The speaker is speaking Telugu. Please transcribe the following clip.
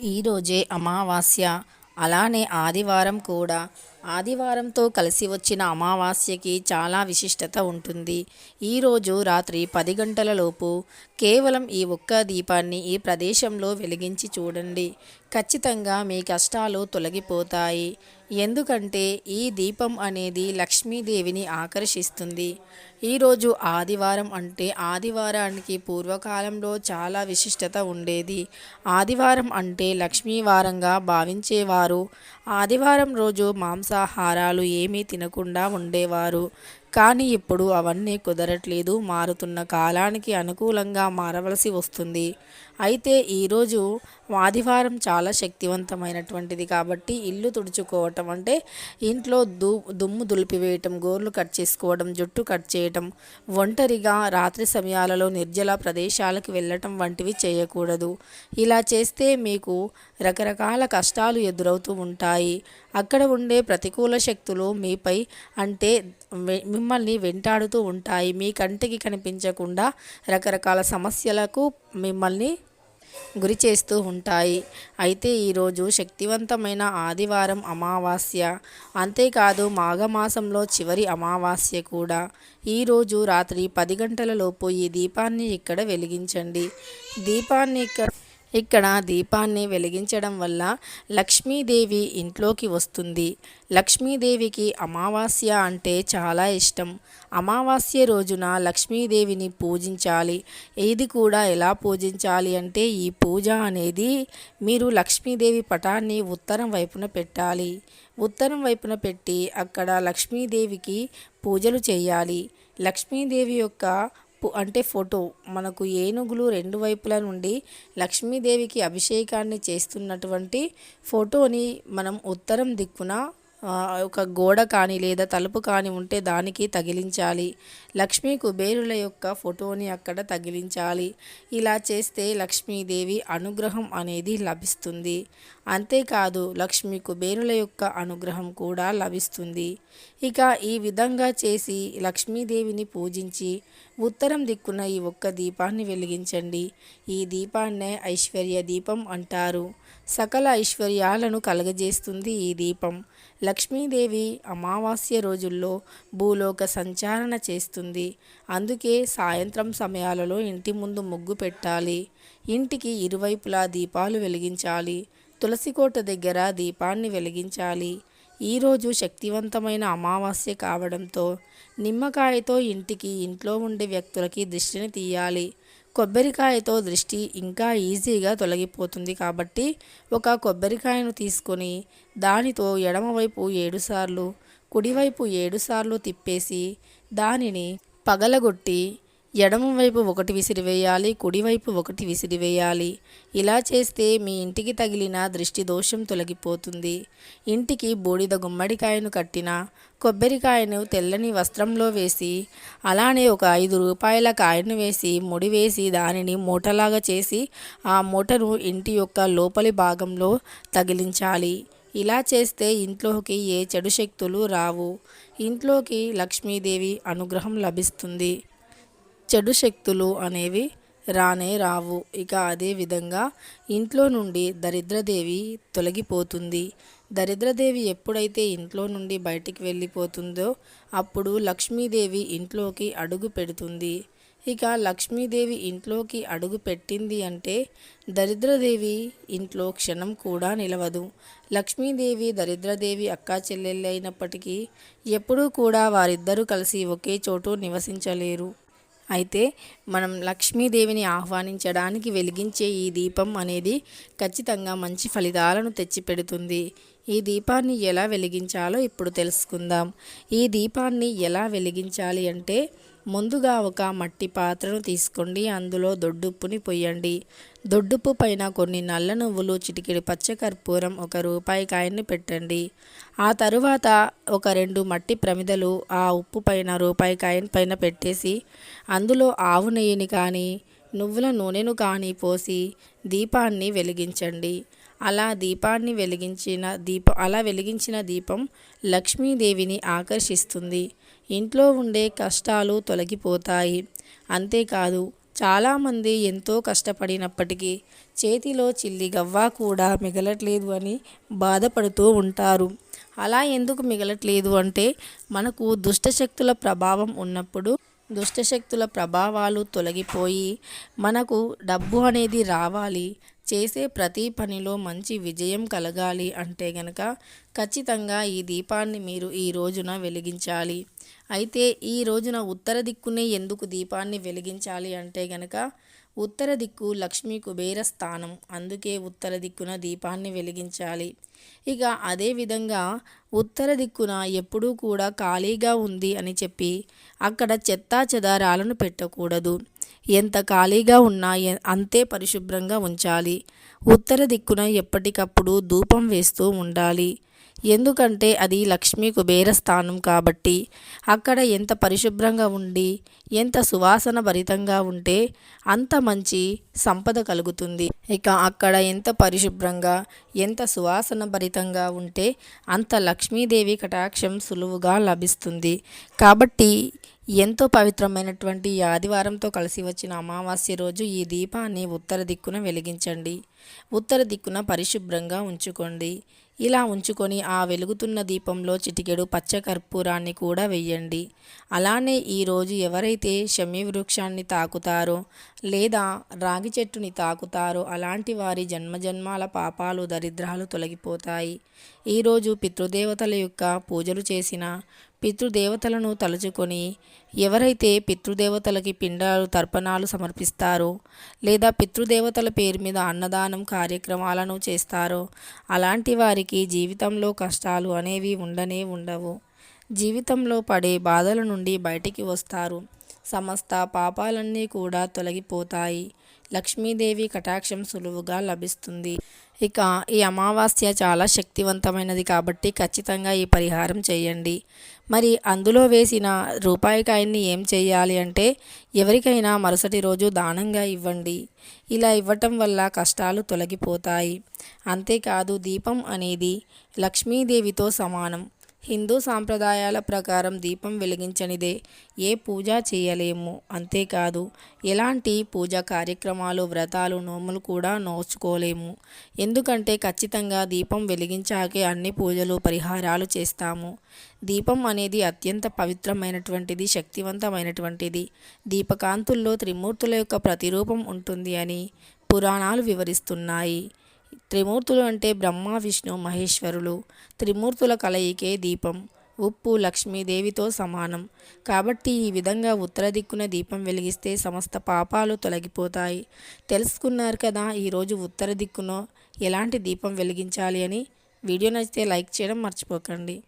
ఈరోజే అమావాస్య. అలానే ఆదివారం కూడా. ఆదివారంతో కలిసి వచ్చిన అమావాస్యకి చాలా విశిష్టత ఉంటుంది. ఈరోజు రాత్రి పది గంటలలోపు కేవలం ఈ ఒక్క దీపాన్ని ఈ ప్రదేశంలో వెలిగించి చూడండి. ఖచ్చితంగా మీ కష్టాలు తొలగిపోతాయి. ఎందుకంటే ఈ దీపం అనేది లక్ష్మీదేవిని ఆకర్షిస్తుంది. ఈరోజు ఆదివారం అంటే ఆదివారానికి పూర్వకాలంలో చాలా విశిష్టత ఉండేది. ఆదివారం అంటే లక్ష్మీవారంగా భావించేవారు. ఆదివారం రోజు మాంసాహారాలు ఏమీ తినకుండా ఉండేవారు. కానీ ఇప్పుడు అవన్నీ కుదరట్లేదు. మారుతున్న కాలానికి అనుకూలంగా మారవలసి వస్తుంది. అయితే ఈరోజు ఆదివారం చాలా శక్తివంతమైనటువంటిది కాబట్టి ఇల్లు తుడుచుకోవటం అంటే ఇంట్లో దు దుమ్ము దులిపివేయటం గోర్లు కట్ చేసుకోవడం జుట్టు కట్ చేయటం ఒంటరిగా రాత్రి సమయాలలో నిర్జల ప్రదేశాలకు వెళ్ళటం వంటివి చేయకూడదు. ఇలా చేస్తే మీకు రకరకాల కష్టాలు ఎదురవుతూ ఉంటాయి. అక్కడ ఉండే ప్రతికూల శక్తులు మీపై అంటే మిమ్మల్ని వెంటాడుతూ ఉంటాయి. మీ కంటికి కనిపించకుండా రకరకాల సమస్యలకు మిమ్మల్ని గురి చేస్తూ ఉంటాయి. అయితే ఈరోజు శక్తివంతమైన ఆదివారం అమావాస్య. అంతేకాదు మాఘమాసంలో చివరి అమావాస్య కూడా. ఈరోజు రాత్రి పది గంటలలోపు ఈ దీపాన్ని ఇక్కడ వెలిగించండి. దీపాన్ని ఇక్కడ ఇక్కడ దీపాన్ని వెలిగించడం వల్ల లక్ష్మీదేవి ఇంట్లోకి వస్తుంది. లక్ష్మీదేవికి అమావాస్య అంటే చాలా ఇష్టం. అమావాస్య రోజున లక్ష్మీదేవిని పూజించాలి. ఇది కూడా ఎలా పూజించాలి అంటే ఈ పూజ అనేది మీరు లక్ష్మీదేవి పటాన్ని ఉత్తరం వైపున పెట్టాలి. ఉత్తరం వైపున పెట్టి అక్కడ లక్ష్మీదేవికి పూజలు చేయాలి. లక్ష్మీదేవి యొక్క అంటే ఫోటో. మనకు ఏనుగులు రెండు వైపుల నుండి లక్ష్మీదేవికి అభిషేకాన్ని చేస్తున్నటువంటి ఫోటోని మనం ఉత్తరం దిక్కున ఒక గోడ కానీ లేదా తలుపు కానీ ఉంటే దానికి తగిలించాలి. లక్ష్మీ కుబేరుల యొక్క ఫోటోని అక్కడ తగిలించాలి. ఇలా చేస్తే లక్ష్మీదేవి అనుగ్రహం అనేది లభిస్తుంది. అంతేకాదు లక్ష్మి కుబేరుల యొక్క అనుగ్రహం కూడా లభిస్తుంది. ఇక ఈ విధంగా చేసి లక్ష్మీదేవిని పూజించి ఉత్తరం దిక్కున ఈ ఒక్క దీపాన్ని వెలిగించండి. ఈ దీపాన్నే ఐశ్వర్య దీపం అంటారు. సకల ఐశ్వర్యాలను కలగజేస్తుంది ఈ దీపం. లక్ష్మీదేవి అమావాస్య రోజుల్లో భూలోక సంచారణ చేస్తుంది. అందుకే సాయంత్రం సమయాలలో ఇంటి ముందు ముగ్గు పెట్టాలి. ఇంటికి ఇరువైపులా దీపాలు వెలిగించాలి. తులసికోట దగ్గర దీపాన్ని వెలిగించాలి. ఈరోజు శక్తివంతమైన అమావాస్య కావడంతో నిమ్మకాయతో ఇంటికి ఇంట్లో ఉండే వ్యక్తులకి దృష్టిని తీయాలి. కొబ్బరికాయతో దృష్టి ఇంకా ఈజీగా తొలగిపోతుంది కాబట్టి ఒక కొబ్బరికాయను తీసుకొని దానితో ఎడమవైపు ఏడుసార్లు కుడివైపు ఏడుసార్లు తిప్పేసి దానిని పగలగొట్టి ఎడమవైపు ఒకటి విసిరివేయాలి కుడివైపు ఒకటి విసిరివేయాలి ఇలా చేస్తే మీ ఇంటికి తగిలిన దృష్టి దోషం తొలగిపోతుంది. ఇంటికి బూడిద గుమ్మడికాయను కట్టిన కొబ్బరికాయను తెల్లని వస్త్రంలో వేసి అలానే ఒక ఐదు రూపాయల కాయను వేసి ముడివేసి దానిని మూటలాగా చేసి ఆ మూటను ఇంటి యొక్క లోపలి భాగంలో తగిలించాలి. ఇలా చేస్తే ఇంట్లోకి ఏ చెడు శక్తులు రావు. ఇంట్లోకి లక్ష్మీదేవి అనుగ్రహం లభిస్తుంది. చెడు శక్తులు అనేవి రానే రావు. ఇక అదే విధంగా ఇంట్లో నుండి దరిద్రదేవి తొలగిపోతుంది. దరిద్రదేవి ఎప్పుడైతే ఇంట్లో నుండి బయటికి వెళ్ళిపోతుందో అప్పుడు లక్ష్మీదేవి ఇంట్లోకి అడుగు పెడుతుంది. ఇక లక్ష్మీదేవి ఇంట్లోకి అడుగు పెట్టింది అంటే దరిద్రదేవి ఇంట్లో క్షణం కూడా నిలవదు. లక్ష్మీదేవి దరిద్రదేవి అక్కా చెల్లెళ్ళైనప్పటికీ ఎప్పుడూ కూడా వారిద్దరూ కలిసి ఒకే చోటు నివసించలేరు. అయితే మనం లక్ష్మీదేవిని ఆహ్వానించడానికి వెలిగించే ఈ దీపం అనేది ఖచ్చితంగా మంచి ఫలితాలను తెచ్చిపెడుతుంది. ఈ దీపాన్ని ఎలా వెలిగించాలో ఇప్పుడు తెలుసుకుందాం. ఈ దీపాన్ని ఎలా వెలిగించాలి అంటే ముందుగా ఒక మట్టి పాత్రను తీసుకోండి. అందులో దొడ్డుప్పుని పొయ్యండి. దొడ్డుప్పు పైన కొన్ని నల్ల నువ్వులు చిటికిడి పచ్చకర్పూరం ఒక రూపాయి కాయన్ని పెట్టండి. ఆ తరువాత ఒక రెండు మట్టి ప్రమిదలు ఆ ఉప్పు పైన రూపాయి కాయన్ పైన పెట్టేసి అందులో ఆవు నెయ్యిని కానీ నువ్వుల నూనెను కానీ పోసి దీపాన్ని వెలిగించండి. అలా దీపాన్ని వెలిగించిన దీపం అలా వెలిగించిన దీపం లక్ష్మీదేవిని ఆకర్షిస్తుంది. ఇంట్లో ఉండే కష్టాలు తొలగిపోతాయి. అంతేకాదు చాలామంది ఎంతో కష్టపడినప్పటికీ చేతిలో చిల్లి గవ్వ కూడా మిగలట్లేదు అని బాధపడుతూ ఉంటారు. అలా ఎందుకు మిగలట్లేదు అంటే మనకు దుష్టశక్తుల ప్రభావం ఉన్నప్పుడు దుష్టశక్తుల ప్రభావాలు తొలగిపోయి మనకు డబ్బు అనేది రావాలి చేసే ప్రతి పనిలో మంచి విజయం కలగాలి అంటే గనక ఖచ్చితంగా ఈ దీపాన్ని మీరు ఈ రోజున వెలిగించాలి. అయితే ఈ రోజున ఉత్తర దిక్కునే ఎందుకు దీపాన్ని వెలిగించాలి అంటే గనక ఉత్తర దిక్కు లక్ష్మీ కుబేర స్థానం అందుకే ఉత్తర దిక్కున దీపాన్ని వెలిగించాలి. ఇక అదేవిధంగా ఉత్తర దిక్కున ఎప్పుడూ కూడా ఖాళీగా ఉంది అని చెప్పి అక్కడ చెత్తా చెదారాలను పెట్టకూడదు. ఎంత ఖాళీగా ఉన్నా అంతే పరిశుభ్రంగా ఉంచాలి. ఉత్తర దిక్కున ఎప్పటికప్పుడు ధూపం వేస్తూ ఉండాలి. ఎందుకంటే అది లక్ష్మీ కుబేర స్థానం కాబట్టి అక్కడ ఎంత పరిశుభ్రంగా ఉండి ఎంత సువాసన భరితంగా ఉంటే అంత మంచి సంపద కలుగుతుంది. ఇక అక్కడ ఎంత పరిశుభ్రంగా ఎంత సువాసన భరితంగా ఉంటే అంత లక్ష్మీదేవి కటాక్షం సులువుగా లభిస్తుంది. కాబట్టి ఎంతో పవిత్రమైనటువంటి ఆదివారంతో కలిసి వచ్చిన అమావాస్య రోజు ఈ దీపాన్ని ఉత్తర దిక్కున వెలిగించండి. ఉత్తర దిక్కున పరిశుభ్రంగా ఉంచుకోండి. ఇలా ఉంచుకొని ఆ వెలుగుతున్న దీపంలో చిటికెడు పచ్చ కర్పూరాన్ని కూడా వెయ్యండి. అలానే ఈరోజు ఎవరైతే షమీ వృక్షాన్ని తాకుతారో లేదా రాగి చెట్టుని తాకుతారో అలాంటి వారి జన్మజన్మాల పాపాలు దరిద్రాలు తొలగిపోతాయి. ఈరోజు పితృదేవతల యొక్క పూజలు చేసిన పితృదేవతలను తలుచుకొని ఎవరైతే పితృదేవతలకి పిండాలు తర్పణాలు సమర్పిస్తారో లేదా పితృదేవతల పేరు మీద అన్నదానం కార్యక్రమాలను చేస్తారో అలాంటి వారికి జీవితంలో కష్టాలు అనేవి ఉండనే ఉండవు. జీవితంలో పడే బాధల నుండి బయటికి వస్తారు. సమస్త పాపాలన్నీ కూడా తొలగిపోతాయి. లక్ష్మీదేవి కటాక్షం సులువుగా లభిస్తుంది. ఇక ఈ అమావాస్య చాలా శక్తివంతమైనది కాబట్టి ఖచ్చితంగా ఈ పరిహారం చేయండి. మరి అందులో వేసిన రూపాయి కాయన్ని ఏం చేయాలి అంటే ఎవరికైనా మరుసటి రోజు దానంగా ఇవ్వండి. ఇలా ఇవ్వటం వల్ల కష్టాలు తొలగిపోతాయి. అంతేకాదు దీపం అనేది లక్ష్మీదేవితో సమానం. హిందూ సాంప్రదాయాల ప్రకారం దీపం వెలిగించనిదే ఏ పూజ చేయలేము. అంతేకాదు ఎలాంటి పూజా కార్యక్రమాలు వ్రతాలు నోములు కూడా నోచుకోలేము. ఎందుకంటే ఖచ్చితంగా దీపం వెలిగించాకే అన్ని పూజలు పరిహారాలు చేస్తాము. దీపం అనేది అత్యంత పవిత్రమైనటువంటిది శక్తివంతమైనటువంటిది. దీపకాంతుల్లో త్రిమూర్తుల యొక్క ప్రతిరూపం ఉంటుంది అని పురాణాలు వివరిస్తున్నాయి. త్రిమూర్తులు అంటే బ్రహ్మ విష్ణు మహేశ్వరులు. త్రిమూర్తుల కలయికే దీపం ఉప్పు లక్ష్మీదేవితో సమానం. కాబట్టి ఈ విధంగా ఉత్తర దిక్కున దీపం వెలిగిస్తే సమస్త పాపాలు తొలగిపోతాయి. తెలుసుకున్నారు కదా ఈరోజు ఉత్తర దిక్కున ఎలాంటి దీపం వెలిగించాలి అని? వీడియో నచ్చితే లైక్ చేయడం మర్చిపోకండి.